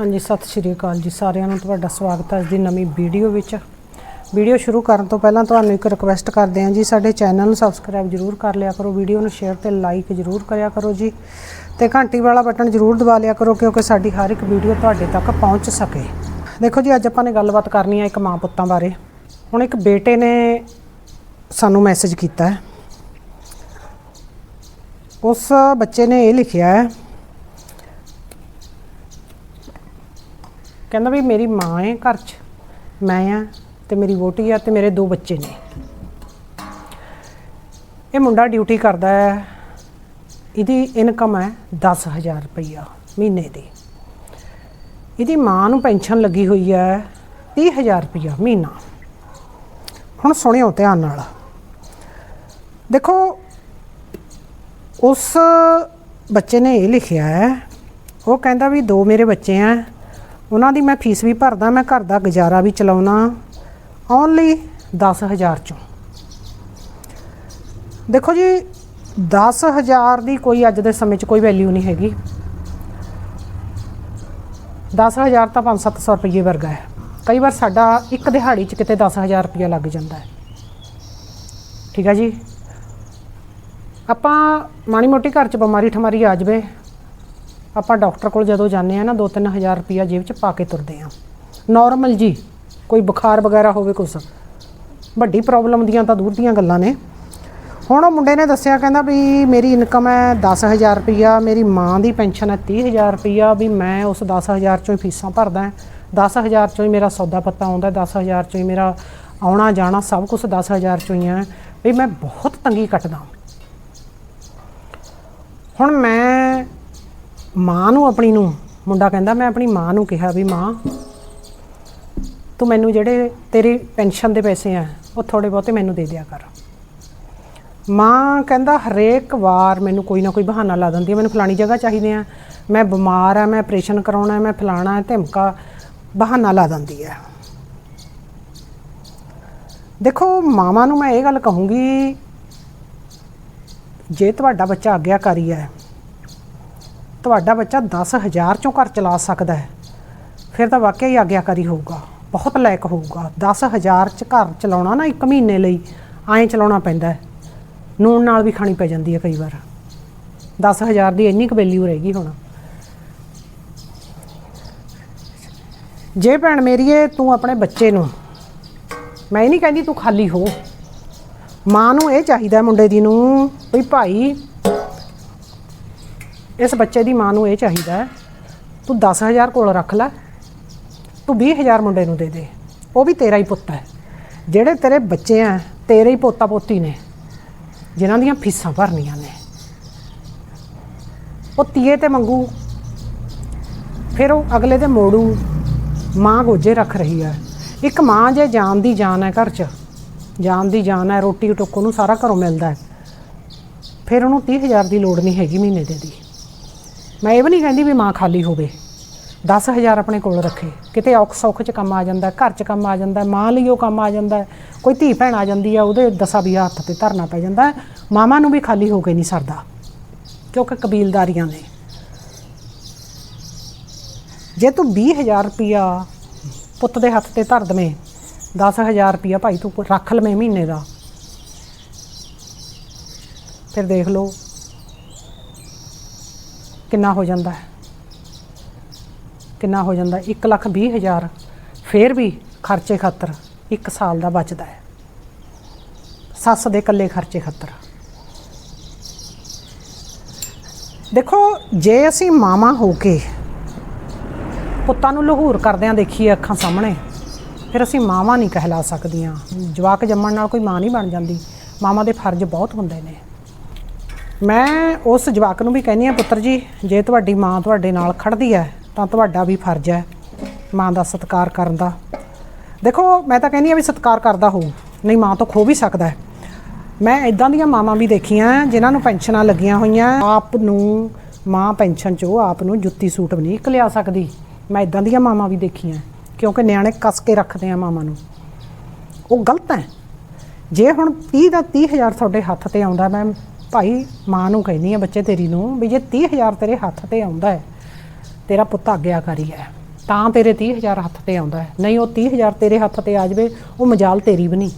ਹਾਂਜੀ, ਸਤਿ ਸ਼੍ਰੀ ਅਕਾਲ ਜੀ ਸਾਰਿਆਂ ਨੂੰ। ਤੁਹਾਡਾ ਸਵਾਗਤ ਹੈ ਅੱਜ ਦੀ ਨਵੀਂ ਵੀਡੀਓ ਵਿੱਚ। ਵੀਡੀਓ ਸ਼ੁਰੂ ਕਰਨ ਤੋਂ ਪਹਿਲਾਂ ਤੁਹਾਨੂੰ ਇੱਕ ਰਿਕੁਐਸਟ ਕਰਦੇ ਹਾਂ ਜੀ, ਸਾਡੇ ਚੈਨਲ ਨੂੰ ਸਬਸਕ੍ਰਾਈਬ ਜਰੂਰ ਕਰ ਲਿਆ ਕਰੋ, ਵੀਡੀਓ ਨੂੰ ਸ਼ੇਅਰ ਤੇ ਲਾਈਕ ਜਰੂਰ ਕਰਿਆ ਕਰੋ ਜੀ ਤੇ ਘੰਟੀ ਵਾਲਾ ਬਟਨ ਜਰੂਰ ਦਬਾ ਲਿਆ ਕਰੋ ਕਿਉਂਕਿ ਸਾਡੀ ਹਰ ਇੱਕ ਵੀਡੀਓ ਤੁਹਾਡੇ ਤੱਕ ਪਹੁੰਚ ਸਕੇ। ਦੇਖੋ ਜੀ, ਅੱਜ ਆਪਾਂ ਨੇ ਗੱਲਬਾਤ ਕਰਨੀ ਹੈ ਇੱਕ ਮਾਂ ਪੁੱਤਾਂ ਬਾਰੇ। ਹੁਣ ਇੱਕ ਬੇਟੇ ਨੇ ਸਾਨੂੰ ਮੈਸੇਜ ਕੀਤਾ ਹੈ। ਉਸ ਬੱਚੇ ਨੇ ਇਹ ਲਿਖਿਆ ਹੈ ਕਹਿੰਦਾ ਵੀ ਮੇਰੀ ਮਾਂ ਹੈ ਘਰ 'ਚ, ਮੈਂ ਆ ਤੇ ਮੇਰੀ ਵੋਟੀ ਆ ਤੇ ਮੇਰੇ ਦੋ ਬੱਚੇ ਨੇ। ਇਹ ਮੁੰਡਾ ਡਿਊਟੀ ਕਰਦਾ ਹੈ, ਇਹਦੀ ਇਨਕਮ ਹੈ 10000 ਰੁਪਈਆ ਮਹੀਨੇ ਦੀ। ਇਹਦੀ ਮਾਂ ਨੂੰ ਪੈਨਸ਼ਨ ਲੱਗੀ ਹੋਈ ਹੈ 30000 ਰੁਪਈਆ ਮਹੀਨਾ। ਹੁਣ ਸੁਣਿਓ ਧਿਆਨ ਨਾਲ। ਦੇਖੋ, ਉਸ ਬੱਚੇ ਨੇ ਇਹ ਲਿਖਿਆ ਹੈ, ਉਹ ਕਹਿੰਦਾ ਵੀ ਦੋ ਮੇਰੇ ਬੱਚੇ ਆ ਉਹਨਾਂ ਦੀ ਮੈਂ ਫੀਸ ਵੀ ਭਰਦਾ, ਮੈਂ ਘਰ ਦਾ ਗੁਜ਼ਾਰਾ ਵੀ ਚਲਾਉਣਾ ਓਨਲੀ 10000 ਚੋਂ। ਦੇਖੋ ਜੀ 10000 ਦੀ ਕੋਈ ਅੱਜ ਦੇ ਸਮੇਂ 'ਚ ਕੋਈ ਵੈਲਿਊ ਨਹੀਂ ਹੈਗੀ। 10000 ਤਾਂ 5-700 ਰੁਪਏ ਵਰਗਾ ਹੈ। ਕਈ ਵਾਰ ਸਾਡਾ ਇੱਕ ਦਿਹਾੜੀ 'ਚ ਕਿਤੇ 10000 ਰੁਪਏ ਲੱਗ ਜਾਂਦਾ ਹੈ। ਠੀਕ ਹੈ ਜੀ? ਆਪਾਂ ਮਾੜੀ ਮੋਟੀ ਘਰ 'ਚ ਬਿਮਾਰੀ ਠਮਾਰੀ ਆ ਜਾਵੇ ਆਪਾਂ ਡਾਕਟਰ ਕੋਲ ਜਦੋਂ ਜਾਂਦੇ ਆ ਨਾ 2-3000 ਰੁਪਿਆ ਜੇਬ 'ਚ ਪਾ ਕੇ ਤੁਰਦੇ ਆ ਨਾਰਮਲ ਜੀ, ਕੋਈ ਬੁਖਾਰ ਵਗੈਰਾ ਹੋਵੇ ਕੁਛ। ਵੱਡੀ ਪ੍ਰੋਬਲਮ ਦੀਆਂ ਤਾਂ ਦੂਰ ਦੀਆਂ ਗੱਲਾਂ ਨੇ। ਹੁਣ ਉਹ ਮੁੰਡੇ ਨੇ ਦੱਸਿਆ, ਕਹਿੰਦਾ ਵੀ ਮੇਰੀ ਇਨਕਮ ਹੈ 10000 ਰੁਪਿਆ ਮੇਰੀ ਮਾਂ ਦੀ ਪੈਨਸ਼ਨ ਹੈ 30000 ਰੁਪਿਆ ਵੀ ਮੈਂ ਉਸ 10000 ਚੋਂ ਹੀ ਫੀਸਾਂ ਭਰਦਾ ਹਾਂ। 10000 ਚੋਂ ਹੀ ਮੇਰਾ ਸੌਦਾ ਪੱਤਾ ਆਉਂਦਾ 10000 ਚੋਂ ਹੀ ਮੇਰਾ ਆਉਣਾ ਜਾਣਾ ਸਭ ਕੁਝ 10000 ਚੋਂ ਹੀ ਹੈ। ਵੀ ਮੈਂ ਬਹੁਤ ਤੰਗੀ ਕੱਟਦਾ। ਹੁਣ ਮੈਂ ਮਾਂ ਨੂੰ ਆਪਣੀ ਨੂੰ। ਮੁੰਡਾ ਕਹਿੰਦਾ, ਮੈਂ ਆਪਣੀ ਮਾਂ ਨੂੰ ਕਿਹਾ ਵੀ, ਮਾਂ, ਤੂੰ ਮੈਨੂੰ ਜਿਹੜੇ ਤੇਰੀ ਪੈਨਸ਼ਨ ਦੇ ਪੈਸੇ ਆ, ਉਹ ਥੋੜੇ ਬਹੁਤੇ ਮੈਨੂੰ ਦੇ ਦਿਆ ਕਰ। ਮਾਂ ਕਹਿੰਦਾ, ਹਰੇਕ ਵਾਰ ਮੈਨੂੰ ਕੋਈ ਨਾ ਕੋਈ ਬਹਾਨਾ ਲਾ ਦਿੰਦੀ ਹੈ ਮੈਨੂੰ ਫਲਾਣੀ ਜਗ੍ਹਾ ਚਾਹੀਦੇ ਆ। ਮੈਂ ਬਿਮਾਰ ਆ, ਮੈਂ ਆਪਰੇਸ਼ਨ ਕਰਾਉਣਾ, ਮੈਂ ਫਲਾਣਾ ਹੈ ਧਮਕਾ, ਬਹਾਨਾ ਲਾ ਦਿੰਦੀ ਹੈ ਦੇਖੋ, ਮਾਵਾਂ ਨੂੰ ਮੈਂ ਇਹ ਗੱਲ ਕਹੂੰਗੀ, ਜੇ ਤੁਹਾਡਾ ਬੱਚਾ ਆਗਿਆਕਾਰੀ ਹੈ ਤੁਹਾਡਾ ਬੱਚਾ 10000 ਚੋਂ ਘਰ ਚਲਾ ਸਕਦਾ ਹੈ। ਫਿਰ ਤਾਂ ਵਾਕਿਆ ਹੀ ਆਗਿਆਕਾਰੀ ਹੋਊਗਾ। ਬਹੁਤ ਲਾਇਕ ਹੋਊਗਾ। 10000 ਚ ਘਰ ਚਲਾਉਣਾ ਨਾ ਇੱਕ ਮਹੀਨੇ ਲਈ ਐਂ ਚਲਾਉਣਾ ਪੈਂਦਾ ਨੂਣ ਨਾਲ ਵੀ ਖਾਣੀ ਪੈ ਜਾਂਦੀ ਹੈ ਕਈ ਵਾਰ। 10000 ਦੀ ਇੰਨੀ ਕੁ ਵੈਲਿਊ ਰਹੇਗੀ ਹੁਣ। ਜੇ ਭੈਣ ਮੇਰੀਏ ਤੂੰ ਆਪਣੇ ਬੱਚੇ ਨੂੰ। ਮੈਂ ਇਹ ਨਹੀਂ ਕਹਿੰਦੀ ਤੂੰ ਖਾਲੀ ਹੋ। ਮਾਂ ਨੂੰ ਇਹ ਚਾਹੀਦਾ ਮੁੰਡੇ ਦੀ ਨੂੰ ਵੀ ਭਾਈ ਇਸ ਬੱਚੇ ਦੀ ਮਾਂ ਨੂੰ ਇਹ ਚਾਹੀਦਾ ਹੈ, ਤੂੰ 10000 ਕੋਲ ਰੱਖ ਲੈ ਤੂੰ 20000 ਮੁੰਡੇ ਨੂੰ ਦੇ ਦੇ। ਉਹ ਵੀ ਤੇਰਾ ਹੀ ਪੁੱਤ ਹੈ। ਜਿਹੜੇ ਤੇਰੇ ਬੱਚੇ ਆ ਤੇਰੇ ਹੀ ਪੋਤਾ ਪੋਤੀ ਨੇ ਜਿਨ੍ਹਾਂ ਦੀਆਂ ਫੀਸਾਂ ਭਰਨੀਆਂ ਨੇ। ਉਹ ਤੀਏ ਤੇ ਮੰਗੂ ਫਿਰ ਉਹ ਅਗਲੇ ਦੇ ਮੋੜੂ ਮਾਂ ਗੋਜੇ ਰੱਖ ਰਹੀ ਹੈ। ਇੱਕ ਮਾਂ ਜੇ ਜਾਨ ਦੀ ਜਾਨ ਹੈ ਘਰ 'ਚ ਜਾਨ ਦੀ ਜਾਨ ਹੈ ਰੋਟੀ ਟੋਕੋ ਨੂੰ ਸਾਰਾ ਘਰੋਂ ਮਿਲਦਾ ਹੈ। ਫਿਰ ਉਹਨੂੰ 30000 ਦੀ ਲੋੜ ਨਹੀਂ ਹੈਗੀ ਮਹੀਨੇ ਦੇ ਦੀ। ਮੈਂ ਇਹ ਵੀ ਨਹੀਂ ਕਹਿੰਦੀ ਵੀ ਮਾਂ ਖਾਲੀ ਹੋਵੇ। 10000 ਆਪਣੇ ਕੋਲ ਰੱਖੇ। ਕਿਤੇ ਔਖ ਸੌਖ 'ਚ ਕੰਮ ਆ ਜਾਂਦਾ, ਘਰ 'ਚ ਕੰਮ ਆ ਜਾਂਦਾ, ਮਾਂ ਲਈ ਉਹ ਕੰਮ ਆ ਜਾਂਦਾ, ਕੋਈ ਧੀ ਭੈਣ ਆ ਜਾਂਦੀ ਆ, ਉਹਦੇ ਦਸਾ ਵੀਹ ਹੱਥ ਤੇ ਧਰਨਾ ਪੈ ਜਾਂਦਾ। ਮਾਮਾ ਨੂੰ ਵੀ ਖਾਲੀ ਹੋ ਕੇ ਨਹੀਂ ਸਰਦਾ, ਕਿਉਂਕਿ ਕਬੀਲਦਾਰੀਆਂ ਨੇ। ਜੇ ਤੂੰ 20000 ਰੁਪਿਆ ਪੁੱਤ ਦੇ ਹੱਥ ਤੇ ਧਰ ਦਵੇਂ 10000 ਰੁਪਿਆ ਭਾਈ ਤੂੰ ਰੱਖ ਲਵੇਂ ਮਹੀਨੇ ਦਾ। ਫਿਰ ਦੇਖ ਲਓ। ਕਿੰਨਾ ਹੋ ਜਾਂਦਾ ਹੈ? ਕਿੰਨਾ ਹੋ ਜਾਂਦਾ 1 ਲੱਖ 20 ਹਜ਼ਾਰ। ਫੇਰ ਵੀ ਖਰਚੇ ਖਾਤਰ 1 ਸਾਲ ਦਾ ਬਚਦਾ ਹੈ। ਸੱਸ ਦੇ ਇਕੱਲੇ ਖਰਚੇ ਖਾਤਰ। ਦੇਖੋ, ਜੇ ਅਸੀਂ ਮਾਵਾਂ ਹੋ ਕੇ ਪੁੱਤਾਂ ਨੂੰ ਲਹੂਰ ਕਰਦਿਆਂ ਦੇਖੀਏ ਅੱਖਾਂ ਸਾਹਮਣੇ, ਫਿਰ ਅਸੀਂ ਮਾਵਾਂ ਨਹੀਂ ਕਹਿਲਾ ਸਕਦੀਆਂ। ਜਵਾਕ ਜੰਮਣ ਨਾਲ ਕੋਈ ਮਾਂ ਨਹੀਂ ਬਣ ਜਾਂਦੀ। ਮਾਵਾਂ ਦੇ ਫਰਜ਼ ਬਹੁਤ ਹੁੰਦੇ ਨੇ। ਮੈਂ ਉਸ ਜਵਾਕ ਨੂੰ ਵੀ ਕਹਿੰਦੀ ਆ ਪੁੱਤਰ ਜੀ, ਜੇ ਤੁਹਾਡੀ ਮਾਂ ਤੁਹਾਡੇ ਨਾਲ ਖੜਦੀ ਹੈ, ਤਾਂ ਤੁਹਾਡਾ ਵੀ ਫਰਜ਼ ਹੈ ਮਾਂ ਦਾ ਸਤਿਕਾਰ ਕਰਨ ਦਾ। ਦੇਖੋ, ਮੈਂ ਤਾਂ ਕਹਿੰਦੀ ਆ ਵੀ ਸਤਿਕਾਰ ਕਰਦਾ ਹੋ ਨਹੀਂ ਮਾਂ ਤੋਂ ਖੋ ਵੀ ਸਕਦਾ ਹੈ। ਮੈਂ ਇਦਾਂ ਦੀਆਂ ਮਾਵਾਂ ਵੀ ਦੇਖੀਆਂ, ਜਿਨ੍ਹਾਂ ਨੂੰ ਪੈਨਸ਼ਨਾਂ ਲੱਗੀਆਂ ਹੋਈਆਂ। ਆਪ ਨੂੰ, ਮਾਂ ਪੈਨਸ਼ਨ ਚੋਂ ਆਪ ਨੂੰ ਜੁੱਤੀ ਸੂਟ ਵੀ ਨਹੀਂ ਲਿਆ ਸਕਦੀ। ਮੈਂ ਇਦਾਂ ਦੀਆਂ ਮਾਵਾਂ ਵੀ ਦੇਖੀਆਂ, ਕਿਉਂਕਿ ਨਿਆਣੇ ਕੱਸ ਕੇ ਰੱਖਦੇ ਆ ਮਾਵਾਂ ਨੂੰ। ਉਹ ਗਲਤ ਹੈ। ਜੇ ਹੁਣ 30 ਦਾ 30000 ਤੁਹਾਡੇ ਹੱਥ ਤੇ ਆਉਂਦਾ, ਮੈਂ ਭਾਈ ਮਾਂ ਨੂੰ ਕਹਿੰਦੀ ਆ ਬੱਚੇ ਤੇਰੀ ਨੂੰ ਵੀ ਜੇ 30000 ਤੇਰੇ ਹੱਥ ਤੇ ਆਉਂਦਾ ਹੈ, ਤੇਰਾ ਪੁੱਤ ਆਗਿਆਕਾਰੀ ਹੈ, ਤਾਂ ਤੇਰੇ 30000 ਹੱਥ ਤੇ ਆਉਂਦਾ ਹੈ। ਨਹੀਂ, ਉਹ 30000 ਤੇਰੇ ਹੱਥ ਤੇ ਆ ਜਾਵੇ, ਉਹ ਮਜਾਲ ਤੇਰੀ ਵੀ ਨਹੀਂ।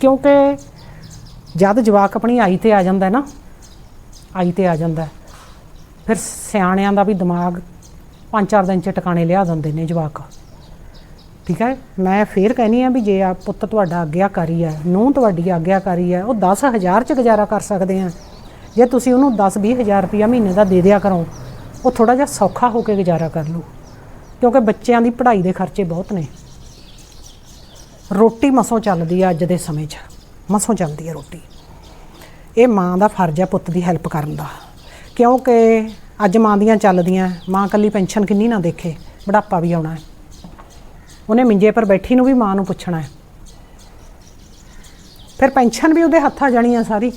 ਕਿਉਂਕਿ ਜਦ ਜਵਾਕ ਆਪਣੀ ਆਈ ਤੇ ਆ ਜਾਂਦਾ ਨਾ, ਆਈ ਤੇ ਆ ਜਾਂਦਾ ਫਿਰ ਸਿਆਣਿਆਂ ਦਾ ਵੀ ਦਿਮਾਗ ਪੰਜ ਚਾਰ ਦਿਨ ਚ ਟਿਕਾਣੇ ਲਿਆ ਦਿੰਦੇ ਨੇ ਜਵਾਕ। ਠੀਕ ਹੈ? ਮੈਂ ਫੇਰ ਕਹਿੰਨੀ ਆ ਵੀ ਜੇ ਆ ਪੁੱਤ ਤੁਹਾਡਾ ਆਗਿਆਕਾਰੀ ਹੈ ਨੂੰ ਤੁਹਾਡੀ ਆਗਿਆਕਾਰੀ ਹੈ ਉਹ 10000 ਚ ਗੁਜ਼ਾਰਾ ਕਰ ਸਕਦੇ ਆ। ਜੇ ਤੁਸੀਂ ਉਹਨੂੰ 10 ਹਜ਼ਾਰ ਰੁਪਇਆ ਮਹੀਨੇ ਦਾ ਦੇ ਦਿਆ ਕਰੋ, ਉਹ ਥੋੜਾ ਜਿਹਾ ਸੌਖਾ ਹੋ ਕੇ ਗੁਜ਼ਾਰਾ ਕਰ ਲੂ ਕਿਉਂਕਿ ਬੱਚਿਆਂ ਦੀ ਪੜ੍ਹਾਈ ਦੇ ਖਰਚੇ ਬਹੁਤ ਨੇ। ਰੋਟੀ ਮਸੋਂ ਚੱਲਦੀ ਆ ਅੱਜ ਦੇ ਸਮੇਂ 'ਚ। ਮਸੋਂ ਚੱਲਦੀ ਆ ਰੋਟੀ। ਇਹ ਮਾਂ ਦਾ ਫਰਜ਼ ਆ ਪੁੱਤ ਦੀ ਹੈਲਪ ਕਰਨ ਦਾ। ਕਿਉਂਕਿ ਅੱਜ ਮਾਂ ਦੀਆਂ ਚੱਲਦੀਆਂ, ਮਾਂ ਕੱਲੀ ਪੈਨਸ਼ਨ ਕਿੰਨੀ ਨਾ ਦੇਖੇ, ਬੁਢਾਪਾ ਵੀ ਆਉਣਾ ਹੈ। ਉਹਨੇ ਮਿੰਜੇ ਪਰ ਬੈਠੀ ਨੂੰ ਵੀ ਮਾਂ ਨੂੰ ਪੁੱਛਣਾ ਹੈ। ਫਿਰ ਪੈਨਸ਼ਨ ਵੀ ਉਹਦੇ ਹੱਥ ਆ ਜਾਣੀ ਆ ਸਾਰੀ।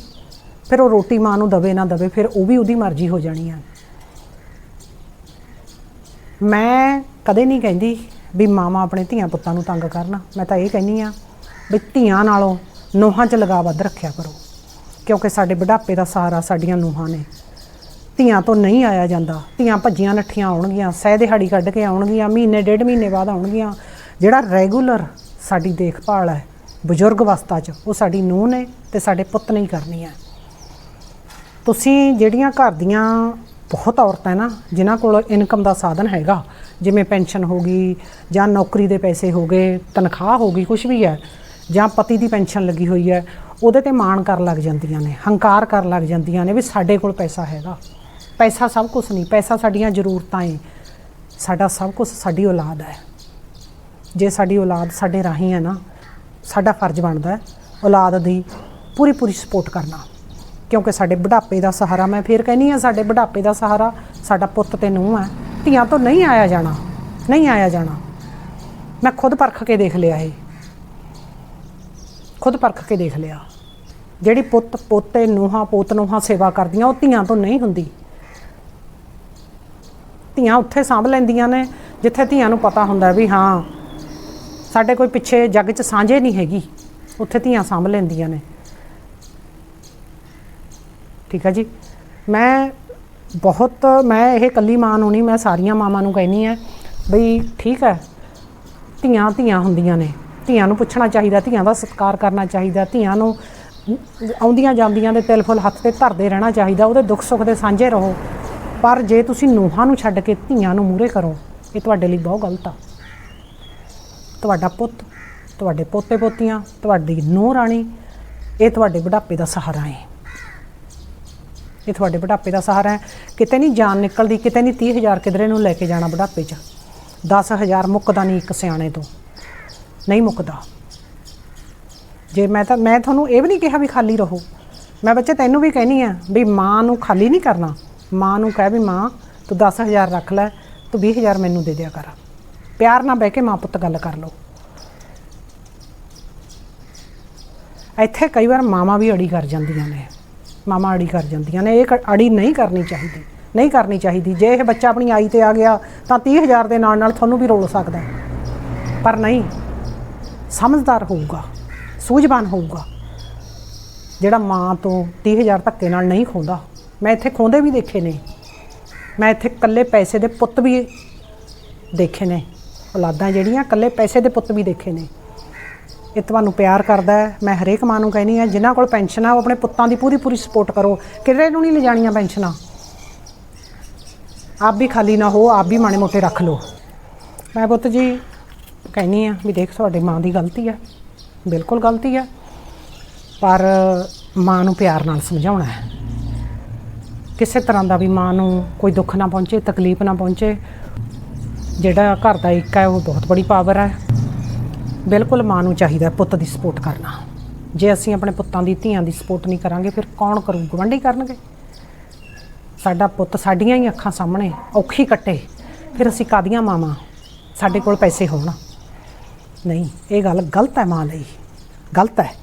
ਫਿਰ ਉਹ ਰੋਟੀ ਮਾਂ ਨੂੰ ਦਵੇ ਨਾ ਦਵੇ, ਫਿਰ ਉਹ ਵੀ ਉਹਦੀ ਮਰਜ਼ੀ ਹੋ ਜਾਣੀ ਆ। ਮੈਂ ਕਦੇ ਨਹੀਂ ਕਹਿੰਦੀ ਵੀ ਮਾਵਾਂ ਆਪਣੇ ਧੀਆਂ ਪੁੱਤਾਂ ਨੂੰ ਤੰਗ ਕਰਨਾ। ਮੈਂ ਤਾਂ ਇਹ ਕਹਿੰਨੀ ਆ ਵੀ ਧੀਆਂ ਨਾਲੋਂ ਨੋਹਾਂ 'ਚ ਲਗਾ ਵੱਧ ਰੱਖਿਆ ਕਰੋ। ਕਿਉਂਕਿ ਸਾਡੇ ਬੁਢਾਪੇ ਦਾ ਸਹਾਰਾ ਸਾਡੀਆਂ ਨੂੰਹਾਂ ਨੇ। ਧੀਆਂ ਤੋਂ ਨਹੀਂ ਆਇਆ ਜਾਂਦਾ। ਧੀਆਂ ਭੱਜੀਆਂ ਨੱਠੀਆਂ ਆਉਣਗੀਆਂ, ਸਹਿ ਦਿਹਾੜੀ ਕੱਢ ਕੇ ਆਉਣਗੀਆਂ, ਮਹੀਨੇ, ਡੇਢ ਮਹੀਨੇ ਬਾਅਦ ਆਉਣਗੀਆਂ। ਜਿਹੜਾ ਰੈਗੂਲਰ ਸਾਡੀ ਦੇਖਭਾਲ ਹੈ, ਬਜ਼ੁਰਗ ਅਵਸਥਾ 'ਚ, ਉਹ ਸਾਡੀ ਨੂੰਹ ਨੇ ਤੇ ਸਾਡੇ ਪੁੱਤ ਨੇ ਹੀ ਕਰਨੀ ਹੈ। ਤੁਸੀਂ ਜਿਹੜੀਆਂ ਘਰ ਦੀਆਂ ਬਹੁਤ ਔਰਤਾਂ ਨਾ, ਜਿਨ੍ਹਾਂ ਕੋਲ ਇਨਕਮ ਦਾ ਸਾਧਨ ਹੈਗਾ, ਜਿਵੇਂ ਪੈਨਸ਼ਨ ਹੋ ਗਈ ਜਾਂ ਨੌਕਰੀ ਦੇ ਪੈਸੇ ਹੋ ਗਏ, ਤਨਖਾਹ ਹੋ ਗਈ ਕੁਝ ਵੀ ਹੈ, ਜਾਂ ਪਤੀ ਦੀ ਪੈਨਸ਼ਨ ਲੱਗੀ ਹੋਈ ਹੈ, ਉਹਦੇ ਤੇ ਮਾਣ ਕਰਨ ਲੱਗ ਜਾਂਦੀਆਂ ਨੇ, ਹੰਕਾਰ ਕਰਨ ਲੱਗ ਜਾਂਦੀਆਂ ਨੇ ਵੀ ਸਾਡੇ ਕੋਲ ਪੈਸਾ ਹੈਗਾ। ਪੈਸਾ ਸਭ ਕੁਝ ਨਹੀਂ, ਪੈਸਾ ਸਾਡੀਆਂ ਜ਼ਰੂਰਤਾਂ ਏ। ਸਾਡਾ ਸਭ ਕੁਝ ਸਾਡੀ ਔਲਾਦ ਹੈ। ਜੇ ਸਾਡੀ ਔਲਾਦ ਸਾਡੇ ਰਾਹੀਂ ਹੈ ਨਾ, ਸਾਡਾ ਫਰਜ਼ ਬਣਦਾ ਹੈ ਔਲਾਦ ਦੀ ਪੂਰੀ ਪੂਰੀ ਸਪੋਰਟ ਕਰਨਾ। ਕਿਉਂਕਿ ਸਾਡੇ ਬੁਢਾਪੇ ਦਾ ਸਹਾਰਾ, ਮੈਂ ਫੇਰ ਕਹਿੰਨੀ ਆ ਸਾਡੇ ਬੁਢਾਪੇ ਦਾ ਸਹਾਰਾ ਸਾਡਾ ਪੁੱਤ ਤੇ ਨੂੰਹ ਹੈ, ਧੀਆਂ ਤੋਂ ਨਹੀਂ ਆਇਆ ਜਾਣਾ, ਨਹੀਂ ਆਇਆ ਜਾਣਾ। ਮੈਂ ਖੁਦ ਪਰਖ ਕੇ ਦੇਖ ਲਿਆ ਇਹ। ਖੁਦ ਪਰਖ ਕੇ ਦੇਖ ਲਿਆ। ਜਿਹੜੀ ਪੁੱਤ, ਪੋਤੇ, ਨੂੰਹਾਂ, ਪੋਤ ਨੂੰਹਾਂ ਸੇਵਾ ਕਰਦੀਆਂ, ਉਹ ਧੀਆਂ ਤੋਂ ਨਹੀਂ ਹੁੰਦੀ। ਧੀਆਂ ਉੱਥੇ ਸਾਂਭ ਲੈਂਦੀਆਂ ਨੇ, ਜਿੱਥੇ ਧੀਆਂ ਨੂੰ ਪਤਾ ਹੁੰਦਾ ਵੀ ਹਾਂ ਸਾਡੇ ਕੋਈ ਪਿੱਛੇ ਜੱਗ 'ਚ ਸਾਂਝੇ ਨਹੀਂ ਹੈਗੀ। ਉੱਥੇ ਧੀਆਂ ਸਾਂਭ ਲੈਂਦੀਆਂ ਨੇ। ਠੀਕ ਹੈ ਜੀ? ਮੈਂ ਬਹੁਤ, ਮੈਂ ਇਹ ਕੱਲੀ ਮਾਂ ਨੂੰ ਨਹੀਂ, ਮੈਂ ਸਾਰੀਆਂ ਮਾਵਾਂ ਨੂੰ ਕਹਿਨੀ ਆ ਬਈ ਠੀਕ ਹੈ ਧੀਆਂ ਧੀਆਂ ਹੁੰਦੀਆਂ ਨੇ। ਧੀਆਂ ਨੂੰ ਪੁੱਛਣਾ ਚਾਹੀਦਾ, ਧੀਆਂ ਦਾ ਸਤਿਕਾਰ ਕਰਨਾ ਚਾਹੀਦਾ, ਧੀਆਂ ਨੂੰ ਆਉਂਦੀਆਂ ਜਾਂਦੀਆਂ ਦੇ ਤਿਲ ਫੁੱਲ ਹੱਥ ਤੇ ਧਰਦੇ ਰਹਿਣਾ ਚਾਹੀਦਾ, ਉਹਦੇ ਦੁੱਖ ਸੁੱਖ ਦੇ ਸਾਂਝੇ ਰਹੋ। ਪਰ ਜੇ ਤੁਸੀਂ ਨੂੰਹਾਂ ਨੂੰ ਛੱਡ ਕੇ ਧੀਆਂ ਨੂੰ ਮੂਹਰੇ ਕਰੋ, ਇਹ ਤੁਹਾਡੇ ਲਈ ਬਹੁਤ ਗਲਤ ਆ। ਤੁਹਾਡਾ ਪੁੱਤ, ਤੁਹਾਡੇ ਪੋਤੇ ਪੋਤੀਆਂ, ਤੁਹਾਡੀ ਨੂੰਹ ਰਾਣੀ, ਇਹ ਤੁਹਾਡੇ ਬੁਢਾਪੇ ਦਾ ਸਹਾਰਾ ਹੈ। ਇਹ ਤੁਹਾਡੇ ਬੁਢਾਪੇ ਦਾ ਸਹਾਰਾ ਹੈ। ਕਿਤੇ ਨਹੀਂ ਜਾਨ ਨਿਕਲਦੀ, ਕਿਤੇ ਨਹੀਂ 30000 ਕਿਧਰੇ ਨੂੰ ਲੈ ਕੇ ਜਾਣਾ ਬੁਢਾਪੇ 'ਚ। 10000 ਮੁੱਕਦਾ ਨਹੀਂ ਇੱਕ ਸਿਆਣੇ ਤੋਂ। ਨਹੀਂ ਮੁੱਕਦਾ। ਜੇ ਮੈਂ ਤਾਂ, ਮੈਂ ਤੁਹਾਨੂੰ ਇਹ ਵੀ ਨਹੀਂ ਕਿਹਾ ਵੀ ਖਾਲੀ ਰਹੋ। ਮੈਂ ਬੱਚੇ ਤੈਨੂੰ ਵੀ ਕਹਿਨੀ ਆ ਵੀ ਮਾਂ ਨੂੰ ਖਾਲੀ ਨਹੀਂ ਕਰਨਾ। ਮਾਂ ਨੂੰ ਕਹਿ ਵੀ ਮਾਂ, ਤੂੰ 10000 ਰੱਖ ਲੈ, ਤੂੰ 20000 ਮੈਨੂੰ ਦੇ ਦਿਆ ਕਰ। ਪਿਆਰ ਨਾਲ ਬਹਿ ਕੇ ਮਾਂ ਪੁੱਤ ਗੱਲ ਕਰ ਲਓ। ਇੱਥੇ ਕਈ ਵਾਰ ਮਾਵਾਂ ਵੀ ਅੜੀ ਕਰ ਜਾਂਦੀਆਂ ਨੇ। ਮਾਮਾ ਅੜੀ ਕਰ ਜਾਂਦੀਆਂ ਨੇ। ਇਹ ਕ- ਅੜੀ ਨਹੀਂ ਕਰਨੀ ਚਾਹੀਦੀ। ਨਹੀਂ ਕਰਨੀ ਚਾਹੀਦੀ। ਜੇ ਇਹ ਬੱਚਾ ਆਪਣੀ ਆਈ ਤੇ ਆ ਗਿਆ, ਤਾਂ 30000 ਦੇ ਨਾਲ ਨਾਲ ਤੁਹਾਨੂੰ ਵੀ ਰੋਲ ਸਕਦਾ ਪਰ ਨਹੀਂ। ਸਮਝਦਾਰ ਹੋਊਗਾ। ਸੂਝਵਾਨ ਹੋਊਗਾ। ਜਿਹੜਾ ਮਾਂ ਤੋਂ 30000 ਧੱਕੇ ਨਾਲ ਨਹੀਂ ਖੋਂਦਾ। ਮੈਂ ਇੱਥੇ ਖੋਂਦੇ ਵੀ ਦੇਖੇ ਨੇ। ਮੈਂ ਇੱਥੇ ਕੱਲੇ ਪੈਸੇ ਦੇ ਪੁੱਤ ਵੀ ਦੇਖੇ ਨੇ। ਔਲਾਦਾਂ ਜਿਹੜੀਆਂ ਇਕੱਲੇ ਪੈਸੇ ਦੇ ਪੁੱਤ ਵੀ ਦੇਖੇ ਨੇ। ਇਹ ਤੁਹਾਨੂੰ ਪਿਆਰ ਕਰਦਾ ਮੈਂ ਹਰੇਕ ਮਾਂ ਨੂੰ ਕਹਿੰਦੀ ਆ ਜਿਨ੍ਹਾਂ ਕੋਲ ਪੈਨਸ਼ਨ ਆ, ਉਹ ਆਪਣੇ ਪੁੱਤਾਂ ਦੀ ਪੂਰੀ ਪੂਰੀ ਸਪੋਰਟ ਕਰੋ। ਕਿਹੜੇ ਨੂੰ ਨਹੀਂ ਲਿਜਾਣੀਆਂ ਪੈਨਸ਼ਨਾਂ? ਆਪ ਵੀ ਖਾਲੀ ਨਾ ਹੋ, ਆਪ ਵੀ ਮਾਣੇ ਮੋਟੇ ਰੱਖ ਲਓ। ਮੈਂ ਪੁੱਤ ਜੀ ਕਹਿੰਨੀ ਆ ਵੀ ਦੇਖ, ਤੁਹਾਡੀ ਮਾਂ ਦੀ ਗਲਤੀ ਹੈ। ਬਿਲਕੁਲ ਗਲਤੀ ਹੈ। ਪਰ ਮਾਂ ਨੂੰ ਪਿਆਰ ਨਾਲ ਸਮਝਾਉਣਾ ਹੈ। ਕਿਸੇ ਤਰ੍ਹਾਂ ਦਾ ਵੀ ਮਾਂ ਨੂੰ ਕੋਈ ਦੁੱਖ ਨਾ ਪਹੁੰਚੇ, ਤਕਲੀਫ ਨਾ ਪਹੁੰਚੇ ਜਿਹੜਾ ਘਰ ਦਾ ਇੱਕ ਹੈ, ਉਹ ਬਹੁਤ ਬੜੀ ਪਾਵਰ ਹੈ। ਬਿਲਕੁਲ ਮਾਂ ਨੂੰ ਚਾਹੀਦਾ ਪੁੱਤ ਦੀ ਸਪੋਰਟ ਕਰਨਾ। ਜੇ ਅਸੀਂ ਆਪਣੇ ਪੁੱਤਾਂ ਦੀ ਧੀਆਂ ਦੀ ਸਪੋਰਟ ਨਹੀਂ ਕਰਾਂਗੇ, ਫਿਰ ਕੌਣ ਕਰੂ ਗਵੰਡੀ ਕਰਨਗੇ। ਸਾਡਾ ਪੁੱਤ ਸਾਡੀਆਂ ਹੀ ਅੱਖਾਂ ਸਾਹਮਣੇ, ਔਖੀ ਕੱਟੇ। ਫਿਰ ਅਸੀਂ ਕਾਦੀਆਂ ਮਾਵਾਂ? ਸਾਡੇ ਕੋਲ ਪੈਸੇ ਹੋਣ। ਨਹੀਂ, ਇਹ ਗੱਲ ਗਲਤ ਹੈ ਮਾਂ ਲਈ। ਗਲਤ ਹੈ।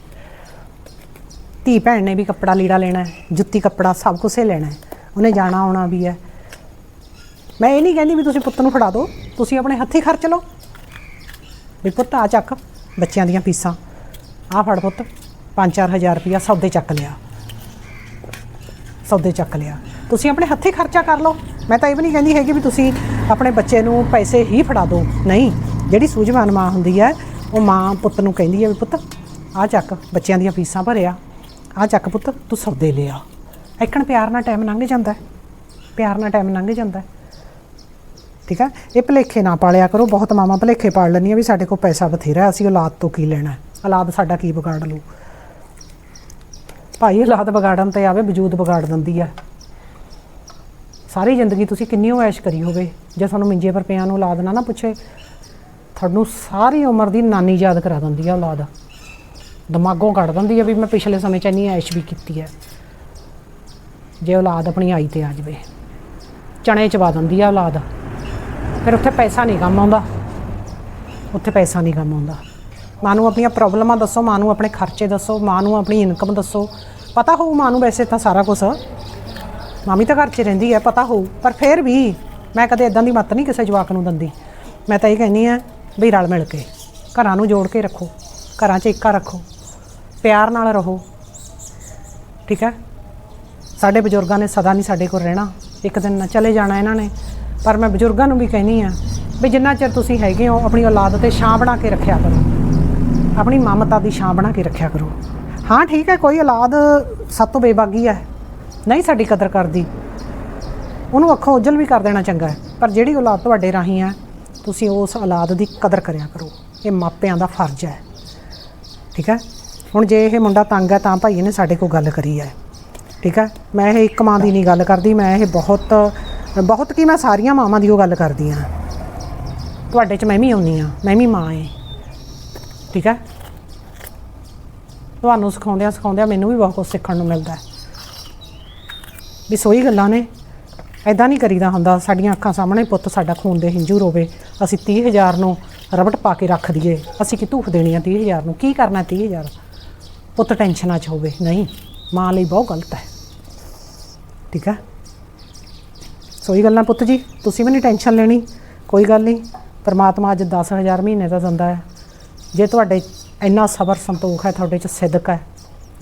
ਧੀ ਭੈਣ ਨੇ ਵੀ ਕੱਪੜਾ ਲੀੜਾ ਲੈਣਾ ਹੈ, ਜੁੱਤੀ ਕੱਪੜਾ ਸਭ ਕੁਝ ਹੀ ਲੈਣਾ ਹੈ। ਉਹਨੇ ਜਾਣਾ ਆਉਣਾ ਵੀ ਹੈ। ਮੈਂ ਇਹ ਨਹੀਂ ਕਹਿੰਦੀ ਵੀ ਤੁਸੀਂ ਪੁੱਤ ਨੂੰ ਫੜਾ ਦਿਓ, ਤੁਸੀਂ ਆਪਣੇ ਹੱਥੀਂ ਖਰਚ ਲਓ। ਵੀ ਪੁੱਤ ਆ ਚੱਕ ਬੱਚਿਆਂ ਦੀਆਂ ਫੀਸਾਂ ਆ ਫੜ ਪੁੱਤ 5-4000 ਰੁਪਇਆ ਸੌਦੇ ਚੱਕ ਲਿਆ। ਸੌਦੇ ਚੱਕ ਲਿਆ। ਤੁਸੀਂ ਆਪਣੇ ਹੱਥੀਂ ਖਰਚਾ ਕਰ ਲਓ। ਮੈਂ ਤਾਂ ਇਹ ਵੀ ਨਹੀਂ ਕਹਿੰਦੀ ਹੈਗੀ ਵੀ ਤੁਸੀਂ ਆਪਣੇ ਬੱਚੇ ਨੂੰ ਪੈਸੇ ਹੀ ਫੜਾ ਦਿਓ। ਨਹੀਂ, ਜਿਹੜੀ ਸੂਝਵਾਨ ਮਾਂ ਹੁੰਦੀ ਹੈ, ਉਹ ਮਾਂ ਪੁੱਤ ਨੂੰ ਕਹਿੰਦੀ ਹੈ ਵੀ ਪੁੱਤ ਆ ਚੱਕ ਬੱਚਿਆਂ ਦੀਆਂ ਫੀਸਾਂ ਭਰਿਆ। ਆ ਚੱਕ ਪੁੱਤ, ਤੂੰ ਸੌਦੇ ਲਿਆ। ਐਕਣ ਪਿਆਰ ਨਾਲ ਟਾਈਮ ਲੰਘ ਜਾਂਦਾ ਪਿਆਰ ਨਾਲ ਟਾਈਮ ਲੰਘ ਜਾਂਦਾ ਠੀਕ ਹੈ ਇਹ ਭਲੇਖੇ ਨਾ ਪਾਲਿਆ ਕਰੋ, ਬਹੁਤ ਮਾਮਾ ਭਲੇਖੇ ਪਾਲ ਲੈਂਦੀਆਂ ਵੀ ਸਾਡੇ ਕੋਲ ਪੈਸਾ ਬਥੇਰਾ ਅਸੀਂ ਔਲਾਦ ਤੋਂ ਕੀ ਲੈਣਾ ਔਲਾਦ ਸਾਡਾ ਕੀ ਵਿਗਾੜ ਲੂ ਭਾਈ, ਔਲਾਦ ਵਿਗਾੜਨ ਤੇ ਆਵੇ, ਵਜੂਦ ਵਿਗਾੜ ਦਿੰਦੀ ਆ। ਸਾਰੀ ਜ਼ਿੰਦਗੀ ਤੁਸੀਂ ਕਿੰਨੀ ਓ ਐਸ਼ ਕਰੀ ਹੋਵੇ? ਜੇ ਤੁਹਾਨੂੰ ਮਿੰਜੇ ਪਰ ਪਿਆਂ ਨੂੰ ਔਲਾਦ ਨਾ ਨਾ ਪੁੱਛੇ, ਤੁਹਾਨੂੰ ਸਾਰੀ ਉਮਰ ਦੀ ਨਾਨੀ ਯਾਦ ਕਰਾ ਦਿੰਦੀ ਆ ਔਲਾਦ। ਦਿਮਾਗੋਂ ਕੱਢ ਦਿੰਦੀ ਆ ਵੀ ਮੈਂ ਪਿਛਲੇ ਸਮੇਂ 'ਚ ਇੰਨੀ ਐਸ਼ ਵੀ ਕੀਤੀ ਹੈ ਜੇ ਔਲਾਦ ਆਪਣੀ ਆਈ ਤੇ ਆ ਜਾਵੇ, ਚਣੇ ਚਵਾ ਦਿੰਦੀ ਆ ਔਲਾਦ। ਫਿਰ ਉੱਥੇ ਪੈਸਾ ਨਹੀਂ ਕੰਮ ਆਉਂਦਾ। ਉੱਥੇ ਪੈਸਾ ਨਹੀਂ ਕੰਮ ਆਉਂਦਾ। ਮਾਂ ਨੂੰ ਆਪਣੀਆਂ ਪ੍ਰੋਬਲਮਾਂ ਦੱਸੋ, ਮਾਂ ਨੂੰ ਆਪਣੇ ਖਰਚੇ ਦੱਸੋ, ਮਾਂ ਨੂੰ ਆਪਣੀ ਇਨਕਮ ਦੱਸੋ। ਪਤਾ ਹੋਊ ਮਾਂ ਨੂੰ ਵੈਸੇ ਤਾਂ ਸਾਰਾ ਕੁਝ ਮਾਮੀ ਤਾਂ ਘਰ 'ਚ ਰਹਿੰਦੀ ਹੈ, ਪਤਾ ਹੋਊ। ਪਰ ਫਿਰ ਵੀ ਮੈਂ ਕਦੇ ਇਦਾਂ ਦੀ ਮੱਤ ਨਹੀਂ ਕਿਸੇ ਜਵਾਕ ਨੂੰ ਦਿੰਦੀ। ਮੈਂ ਤਾਂ ਇਹ ਕਹਿੰਦੀ ਆ ਵੀ ਰਲ ਮਿਲ ਕੇ, ਘਰਾਂ ਨੂੰ ਜੋੜ ਕੇ ਰੱਖੋ, ਘਰਾਂ 'ਚ ਇੱਕਾ ਰੱਖੋ, ਪਿਆਰ ਨਾਲ ਰਹੋ। ਠੀਕ ਹੈ? ਸਾਡੇ ਬਜ਼ੁਰਗਾਂ ਨੇ ਸਦਾ ਨਹੀਂ ਸਾਡੇ ਕੋਲ ਰਹਿਣਾ। ਇੱਕ ਦਿਨ ਨਾ ਚਲੇ ਜਾਣਾ ਇਹਨਾਂ ਨੇ। ਪਰ ਮੈਂ ਬਜ਼ੁਰਗਾਂ ਨੂੰ ਵੀ ਕਹਿਣੀ ਆ ਵੀ ਜਿੰਨਾ ਚਿਰ ਤੁਸੀਂ ਹੈਗੇ ਹੋ, ਆਪਣੀ ਔਲਾਦ ਤੇ ਛਾਂ ਬਣਾ ਕੇ ਰੱਖਿਆ ਕਰੋ। ਆਪਣੀ ਮਮਤਾ ਦੀ ਛਾਂ ਬਣਾ ਕੇ ਰੱਖਿਆ ਕਰੋ। ਹਾਂ, ਠੀਕ ਹੈ, ਕੋਈ ਔਲਾਦ ਸਭ ਤੋਂ ਬੇਬਾਗੀ ਹੈ। ਨਹੀਂ ਸਾਡੀ ਕਦਰ ਕਰਦੀ। ਉਹਨੂੰ ਅੱਖੋਂ ਉਜਲ ਵੀ ਕਰ ਦੇਣਾ ਚੰਗਾ ਹੈ। ਪਰ ਜਿਹੜੀ ਔਲਾਦ ਤੁਹਾਡੇ ਰਾਹੀਂ ਹੈ, ਤੁਸੀਂ ਉਸ ਔਲਾਦ ਦੀ ਕਦਰ ਕਰਿਆ ਕਰੋ। ਇਹ ਮਾਪਿਆਂ ਦਾ ਫਰਜ਼ ਹੈ। ਠੀਕ ਹੈ? ਹੁਣ ਜੇ ਇਹ ਮੁੰਡਾ ਤੰਗ ਹੈ, ਤਾਂ ਭਾਈ ਨੇ ਸਾਡੇ ਕੋਲ ਗੱਲ ਕਰੀ ਹੈ। ਠੀਕ ਹੈ? ਮੈਂ ਇਹ ਇੱਕ ਮਾਂ ਦੀ ਨਹੀਂ ਗੱਲ ਕਰਦੀ, ਮੈਂ ਇਹ ਬਹੁਤ ਬਹੁਤ ਕੀ ਮੈਂ ਸਾਰੀਆਂ ਮਾਵਾਂ ਦੀ ਉਹ ਗੱਲ ਕਰਦੀ ਹਾਂ। ਤੁਹਾਡੇ 'ਚ ਮੈਂ ਵੀ ਆਉਂਦੀ ਹਾਂ, ਮੈਂ ਵੀ ਮਾਂ ਏ ਠੀਕ ਹੈ? ਤੁਹਾਨੂੰ ਸਿਖਾਉਂਦਿਆਂ ਸਿਖਾਉਂਦਿਆਂ ਮੈਨੂੰ ਵੀ ਬਹੁਤ ਕੁਝ ਸਿੱਖਣ ਨੂੰ ਮਿਲਦਾ ਵੀ ਸੋਈ ਗੱਲਾਂ ਨੇ। ਐਦਾਂ ਨਹੀਂ ਕਰੀਦਾ ਹੁੰਦਾ, ਸਾਡੀਆਂ ਅੱਖਾਂ ਸਾਹਮਣੇ ਪੁੱਤ ਸਾਡਾ ਖੂਨ ਦੇ ਹੰਝੂ ਰੋਵੇ। ਅਸੀਂ 30000 ਨੂੰ ਰਬਟ ਪਾ ਕੇ ਰੱਖ ਦਈਏ। ਅਸੀਂ ਕੀ ਧੂਫ ਦੇਣੀ ਆ 30000 ਨੂੰ? ਕੀ ਕਰਨਾ 30000 ਪੁੱਤ ਟੈਨਸ਼ਨਾਂ 'ਚ ਹੋਵੇ। ਨਹੀਂ, ਮਾਂ ਲਈ ਬਹੁਤ ਗਲਤ ਹੈ। ਠੀਕ ਹੈ? ਸੋਈ ਗੱਲਾਂ ਪੁੱਤ ਜੀ, ਤੁਸੀਂ ਵੀ ਨਹੀਂ ਟੈਨਸ਼ਨ ਲੈਣੀ, ਕੋਈ ਗੱਲ ਨਹੀਂ, ਪਰਮਾਤਮਾ ਅੱਜ 10000 ਮਹੀਨੇ ਦਾ ਦਿੰਦਾ ਹੈ। ਜੇ ਤੁਹਾਡੇ ਇੰਨਾ ਸਬਰ ਸੰਤੋਖ ਹੈ, ਤੁਹਾਡੇ 'ਚ ਸਿੱਧਕ ਹੈ,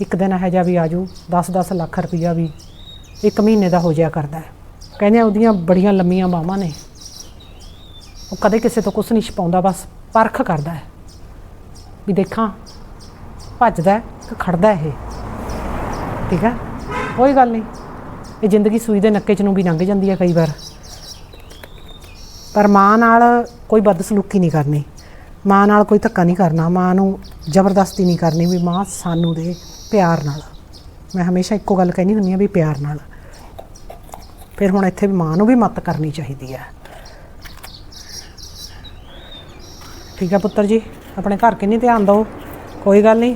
ਇੱਕ ਦਿਨ ਇਹੋ ਜਿਹਾ ਵੀ ਆਜੂ 10-10 ਲੱਖ ਰੁਪਈਆ ਵੀ ਇੱਕ ਮਹੀਨੇ ਦਾ ਹੋ ਜਾਇਆ ਕਰਦਾ ਹੈ। ਕਹਿੰਦੇ ਉਹਦੀਆਂ ਬੜੀਆਂ ਲੰਮੀਆਂ ਬਾਹਾਂ ਨੇ। ਉਹ ਕਦੇ ਕਿਸੇ ਤੋਂ ਕੁਝ ਨਹੀਂ ਛਪਾਉਂਦਾ, ਬਸ ਪਰਖ ਕਰਦਾ ਹੈ। ਵੀ ਦੇਖਾਂ, ਭੱਜਦਾ ਹੈ ਕਿ ਖੜਦਾ ਇਹ। ਠੀਕ ਹੈ? ਕੋਈ ਗੱਲ ਨਹੀਂ। ਇਹ ਜ਼ਿੰਦਗੀ ਸੂਈ ਦੇ ਨੱਕੇ 'ਚ ਨੂੰ ਵੀ ਲੰਘ ਜਾਂਦੀ ਹੈ ਕਈ ਵਾਰ। ਪਰ ਮਾਂ ਨਾਲ ਕੋਈ ਬਦਸਲੂਕੀ ਨਹੀਂ ਕਰਨੀ। ਮਾਂ ਨਾਲ ਕੋਈ ਧੱਕਾ ਨਹੀਂ ਕਰਨਾ। ਮਾਂ ਨੂੰ ਜ਼ਬਰਦਸਤੀ ਨਹੀਂ ਕਰਨੀ ਵੀ ਮਾਂ ਸਾਨੂੰ ਦੇ ਪਿਆਰ ਨਾਲ। ਮੈਂ ਹਮੇਸ਼ਾ ਇੱਕੋ ਗੱਲ ਕਹਿੰਦੀ ਹੁੰਦੀ ਆ ਵੀ ਪਿਆਰ ਨਾਲ। ਫਿਰ ਹੁਣ ਇੱਥੇ ਵੀ ਮਾਂ ਨੂੰ ਵੀ ਮੱਤ ਕਰਨੀ ਚਾਹੀਦੀ ਹੈ ਠੀਕ ਹੈ ਪੁੱਤਰ ਜੀ, ਆਪਣੇ ਘਰ ਕਿੰਨੀ ਧਿਆਨ ਦਿਓ। ਕੋਈ ਗੱਲ ਨਹੀਂ।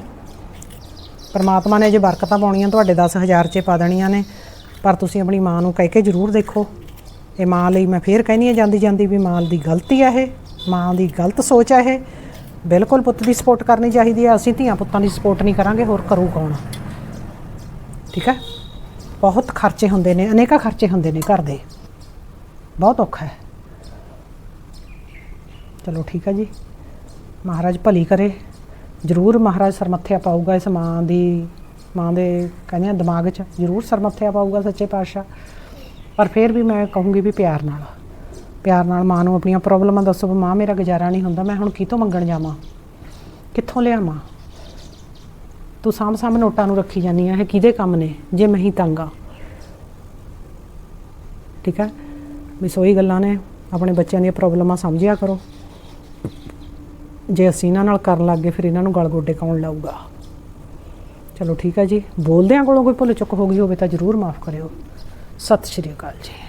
ਪਰਮਾਤਮਾ ਨੇ ਜੇ ਬਰਕਤਾਂ ਪਾਉਣੀਆਂ, ਤੁਹਾਡੇ 10000 'ਚ ਪਾ ਦੇਣੀਆਂ ਨੇ। ਪਰ ਤੁਸੀਂ ਆਪਣੀ ਮਾਂ ਨੂੰ ਕਹਿ ਕੇ ਜ਼ਰੂਰ ਦੇਖੋ। ਇਹ ਮਾਂ ਲਈ ਮੈਂ ਫੇਰ ਕਹਿੰਦੀ ਆ ਜਾਂਦੀ ਜਾਂਦੀ ਵੀ ਮਾਂ ਦੀ ਗਲਤੀ ਆ ਇਹ, ਮਾਂ ਦੀ ਗਲਤ ਸੋਚ ਆ ਇਹ। ਬਿਲਕੁਲ ਪੁੱਤ ਦੀ ਸਪੋਰਟ ਕਰਨੀ ਚਾਹੀਦੀ ਆ, ਅਸੀਂ ਧੀਆਂ ਪੁੱਤਾਂ ਦੀ ਸਪੋਰਟ ਨਹੀਂ ਕਰਾਂਗੇ, ਹੋਰ ਕਰੂ ਕੌਣ? ਠੀਕ ਹੈ? ਬਹੁਤ ਖਰਚੇ ਹੁੰਦੇ ਨੇ, ਅਨੇਕਾਂ ਖਰਚੇ ਹੁੰਦੇ ਨੇ ਘਰ ਦੇ। ਬਹੁਤ ਔਖਾ ਹੈ। ਚਲੋ ਠੀਕ ਹੈ ਜੀ। ਮਹਾਰਾਜ ਭਲੀ ਕਰੇ। ਜ਼ਰੂਰ ਮਹਾਰਾਜ ਸਰਮੱਥਿਆ ਪਾਊਗਾ ਇਸ ਮਾਂ ਦੀ ਮਾਂ ਦੇ ਕਹਿੰਦੇ ਆ ਦਿਮਾਗ 'ਚ, ਜ਼ਰੂਰ ਸਰਮੱਥਿਆ ਪਾਊਗਾ ਸੱਚੇ ਪਾਤਸ਼ਾਹ। ਪਰ ਫਿਰ ਵੀ ਮੈਂ ਕਹੂੰਗੀ ਵੀ ਪਿਆਰ ਨਾਲ ਪਿਆਰ ਨਾਲ ਮਾਂ ਨੂੰ ਆਪਣੀਆਂ ਪ੍ਰੋਬਲਮਾਂ ਦੱਸੋ ਵੀ ਮਾਂ ਮੇਰਾ ਗੁਜ਼ਾਰਾ ਨਹੀਂ ਹੁੰਦਾ, ਮੈਂ ਹੁਣ ਕਿਤੋਂ ਮੰਗਣ ਜਾਵਾਂ? ਕਿੱਥੋਂ ਲਿਆਵਾਂ? ਤੂੰ ਸਾਂਭ ਸਾਂਭ ਨੋਟਾਂ ਨੂੰ ਰੱਖੀ ਜਾਂਦੀ ਆ, ਇਹ ਕਿਹਦੇ ਕੰਮ ਨੇ, ਜੇ ਮੈਂ ਹੀ ਤੰਗ ਆ? ਠੀਕ ਹੈ ਵੀ ਸੋਈ ਗੱਲਾਂ ਨੇ, ਆਪਣੇ ਬੱਚਿਆਂ ਦੀਆਂ ਪ੍ਰੋਬਲਮਾਂ ਸਮਝਿਆ ਕਰੋ। ਜੇ ਅਸੀਂ ਇਹਨਾਂ ਨਾਲ ਕਰਨ ਲੱਗ ਗਏ, ਫਿਰ ਇਹਨਾਂ ਨੂੰ ਗਲ ਗੋਡੇ ਕੌਣ ਲਾਊਗਾ? ਚਲੋ ਠੀਕ ਹੈ ਜੀ। ਬੋਲਦਿਆਂ ਕੋਲੋਂ ਕੋਈ ਭੁੱਲ ਚੁੱਕ ਹੋ ਗਈ ਹੋਵੇ ਤਾਂ ਜ਼ਰੂਰ ਮਾਫ ਕਰਿਓ। ਸਤਿ ਸ਼੍ਰੀ ਅਕਾਲ ਜੀ।